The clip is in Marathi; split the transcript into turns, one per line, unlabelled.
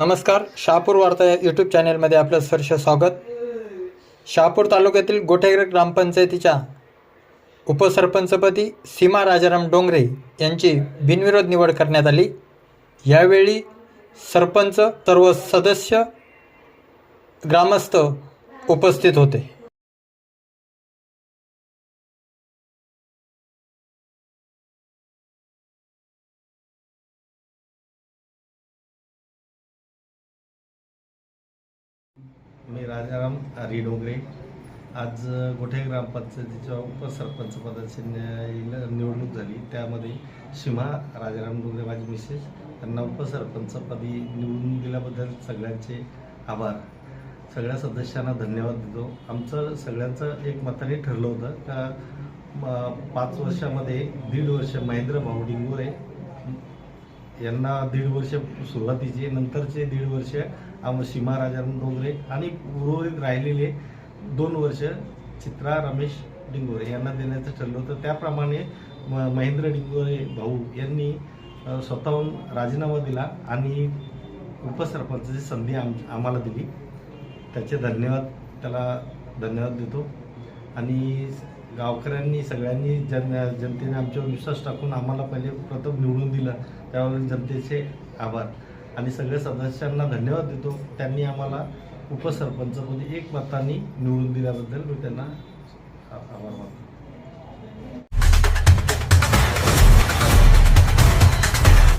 नमस्कार शहापूर वार्ता या यूट्यूब चॅनेलमध्ये आपलं सर्ष स्वागत. शहापूर तालुक्यातील गोठेगर ग्रामपंचायतीच्या उपसरपंचपदी सीमा राजाराम डोंगरे यांची बिनविरोध निवड करण्यात आली. यावेळी सरपंच सर्व सदस्य ग्रामस्थ उपस्थित होते.
मी राजाराम आरी डोंगरे आज गोठे ग्रामपंचायतीच्या उपसरपंच पदाची न- निवडणूक झाली. त्यामध्ये सीमा राजाराम डोंगरे माझी मिसेस. त्यांना उपसरपंचपदी निवडून दिल्याबद्दल सगळ्यांचे आभार. सगळ्या सदस्यांना धन्यवाद देतो. आमचं सगळ्यांचं एक मताने ठरलं होतं का पाच वर्षामध्ये दीड वर्ष महेंद्र भाऊ डिंगोरे यांना दीड वर्ष सुरुवातीचे नंतरचे दीड वर्ष आम सीमा राजाराम डोंगरे आणि उर्वरित राहिलेले दोन वर्ष चित्रा रमेश डिंगोरे यांना देण्याचं ठरलं होतं. त्याप्रमाणे म- महेंद्र डिंगोरे भाऊ यांनी स्वतःहून राजीनामा दिला आणि उपसरपंचाची संधी आम आम्हाला दिली. त्याचे धन्यवाद त्याला धन्यवाद देतो. आणि गावकऱ्यांनी सगळ्यांनी जन जनतेने आमच्यावर विश्वास टाकून आम्हाला पहिले प्रथम निवडून दिलं. त्यावर जनतेचे आभार. आणि सगळ्या सदस्यांना धन्यवाद देतो. त्यांनी आम्हाला उपसरपंचपदी एक मतांनी निवडून दिल्याबद्दल मी त्यांना आभार मानतो.